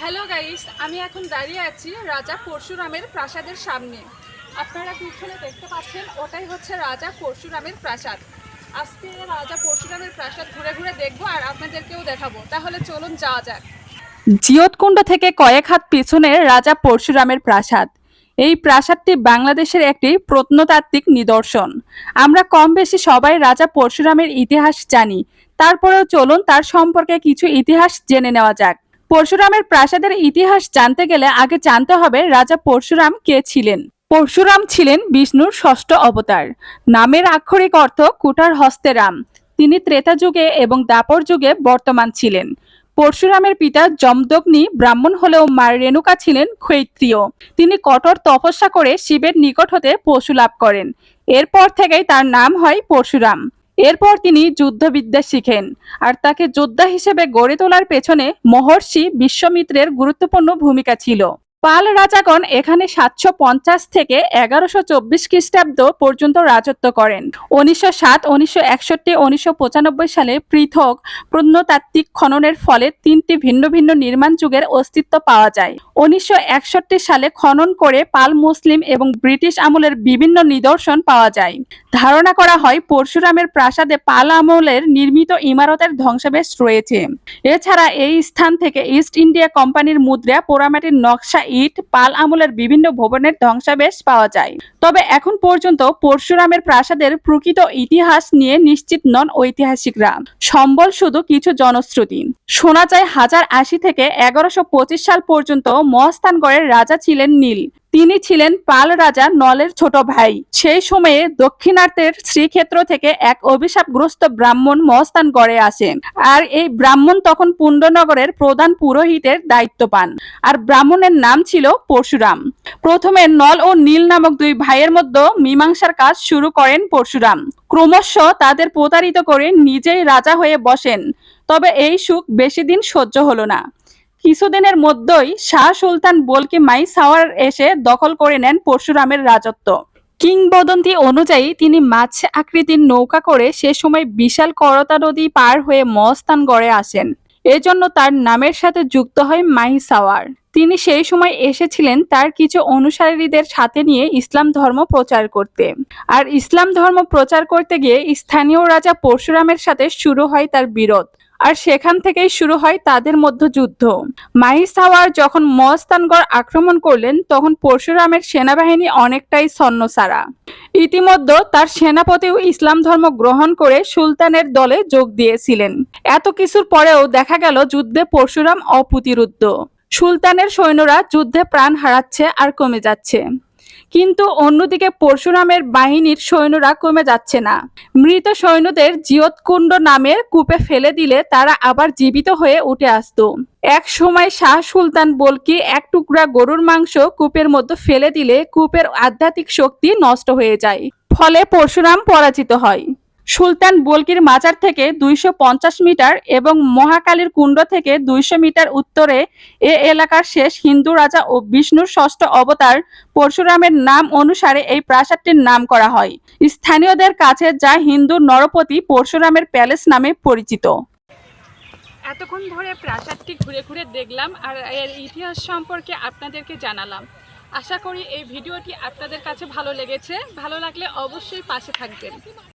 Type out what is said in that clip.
Hello guys আমি এখন দাঁড়িয়ে আছি রাজা পরশুরামের প্রাসাদের সামনে। আপনারা পিছনে দেখতে পাচ্ছেন? ওটাই হচ্ছে রাজা পরশুরামের প্রাসাদ। আজকে রাজা পরশুরামের প্রাসাদ ঘুরে ঘুরে দেখব আর আপনাদেরকেও দেখাবো। তাহলে চলুন যাওয়া যাক। জিয়তকুণ্ড থেকে কয়েক হাত পিছনে রাজা পরশুরামের প্রাসাদ। এই প্রাসাদটি বাংলাদেশের একটি প্রত্নতাত্ত্বিক নিদর্শন। আমরা কম বেশি সবাই রাজা পরশুরামের ইতিহাস জানি। তারপরেও চলুন তার সম্পর্কে কিছু ইতিহাস জেনে নেওয়া যাক। পরশুরামের প্রাসাদের ইতিহাস জানতে গেলে আগে জানতে হবে রাজা পরশুরাম কে ছিলেন। পরশুরাম ছিলেন বিষ্ণুর ষষ্ঠ অবতার। নামের আক্ষরিক অর্থ কুটার হস্তে রাম। তিনি ত্রেতা যুগে এবং দাপর যুগে বর্তমান ছিলেন। পরশুরামের পিতা জমদগ্নি ব্রাহ্মণ হলেও মার রেণুকা ছিলেন ক্ষৈত্রীয়। তিনি কঠোর তপস্যা করে শিবের নিকট হতে পশু লাভ করেন। এরপর থেকেই তার নাম হয় পরশুরাম। এরপর তিনি যুদ্ধবিদ্যা শিখেন আর তাকে যোদ্ধা হিসেবে গড়ে তোলার পেছনে মহর্ষি বিশ্বমিত্রের গুরুত্বপূর্ণ ভূমিকা ছিল। পাল রাজাগণ এখানে সাতশো পঞ্চাশ থেকে এগারোশো চব্বিশ খ্রিস্টাব্দ পর্যন্ত রাজত্ব করেন। উনিশশো সাত, উনিশশো একষট্টি, উনিশশো পঁচানব্বই সালে পৃথক প্রত্নতাত্ত্বিক খননের ফলে তিনটি ভিন্ন ভিন্ন নির্মাণ যুগের অস্তিত্ব পাওয়া যায়। উনিশশো একষট্টি সালে খনন করে পাল মুসলিম এবং ব্রিটিশ আমলের বিভিন্ন নিদর্শন পাওয়া যায়। ধারণা করা হয় পরশুরামের প্রাসাদে পাল আমলের নির্মিত ইমারতের ধ্বংসাবেশ রয়েছে। এছাড়া এই স্থান থেকে ইস্ট ইন্ডিয়া কোম্পানির মুদ্রা পোড়ামাটির নকশা ইট, পাল আমলের বিভিন্ন ভবনের ধ্বংসাবেশ পাওয়া যায়। তবে এখন পর্যন্ত পরশুরামের প্রাসাদের প্রকৃত ইতিহাস নিয়ে নিশ্চিত নন ঐতিহাসিকরা। সম্বল শুধু কিছু জনশ্রুতি। শোনা যায় হাজার আশি থেকে এগারোশো সাল পর্যন্ত মহাস্থানগড়ের রাজা ছিলেন নীল। তিনি ছিলেন পাল রাজা নলের ছোট ভাই। সেই সময়ে দক্ষিণার্থের শ্রীক্ষেত্র থেকে এক অভিশাপগ্রস্ত ব্রাহ্মণ মহস্থান গড়ে আসেন। আর এই ব্রাহ্মণ তখন পুণ্ডনগরের প্রধান পুরোহিতের দায়িত্ব পান। আর ব্রাহ্মণের নাম ছিল পরশুরাম। প্রথমে নল ও নীল নামক দুই ভাইয়ের মধ্যে মীমাংসার কাজ শুরু করেন পরশুরাম। ক্রমশ তাদের প্রতারিত করে নিজেই রাজা হয়ে বসেন। তবে এই সুখ বেশি দিন সহ্য হলো না। কিছুদিনের মধ্যেই শাহ সুলতান বলকি মাই সাওয়ার এসে দখল করে নেন পরশুরামের রাজত্ব। কিংবদন্তি অনুযায়ী তিনি মাছ আকৃতির নৌকা করে সে সময় বিশাল করতা নদী পার হয়ে মস্তান গড়ে আসেন। এজন্য তার নামের সাথে যুক্ত হয় মাহি সাওয়ার তিনি সেই সময় এসেছিলেন তার কিছু অনুসারীদের সাথে নিয়ে ইসলাম ধর্ম প্রচার করতে। আর ইসলাম ধর্ম প্রচার করতে গিয়ে স্থানীয় রাজা পরশুরামের সাথে শুরু হয় তার বিরোধ। আর সেখান থেকেই শুরু হয় তাদের মধ্যে যুদ্ধ। মাহি সাওয়ার যখন মস্তানগড় আক্রমণ করলেন, তখন পরশুরামের সেনাবাহিনী অনেকটাই ছন্নছাড়া ইতিমধ্যে তার সেনাপতিও ইসলাম ধর্ম গ্রহণ করে সুলতানের দলে যোগ দিয়েছিলেন। এত কিছুর পরেও দেখা গেল যুদ্ধে পরশুরাম অপ্রতিরুদ্ধ। সুলতানের সৈন্যরা যুদ্ধে প্রাণ হারাচ্ছে আর কমে যাচ্ছে। কিন্তু অন্যদিকে পরশুরামের বাহিনীর সৈন্যরা কমে যাচ্ছে না। মৃত সৈন্যদের জিয়তকুণ্ড নামের কূপে ফেলে দিলে তারা আবার জীবিত হয়ে উঠে আসত। এক সময় শাহ সুলতান বলকি এক টুকরা গরুর মাংস কূপের মধ্যে ফেলে দিলে কূপের আধ্যাত্মিক শক্তি নষ্ট হয়ে যায়। ফলে পরশুরাম পরাজিত হয়। সুলতান বলকির মাজার থেকে দুইশো পঞ্চাশ মিটার এবং মহাকালীর কুণ্ড থেকে দুইশো মিটার উত্তরে এ এলাকার শেষ হিন্দু রাজা ও বিষ্ণুর ষষ্ঠ অবতার পরশুরামের নাম অনুসারে এই প্রাসাদটির নাম করা হয়। স্থানীয়দের কাছে যা হিন্দু নরপতি পরশুরামের প্যালেস নামে পরিচিত। এতক্ষণ ধরে প্রাসাদটি ঘুরে ঘুরে দেখলাম আর এর ইতিহাস সম্পর্কে আপনাদেরকে জানালাম। আশা করি এই ভিডিওটি আপনাদের কাছে ভালো লেগেছে। ভালো লাগলে অবশ্যই পাশে থাকবেন।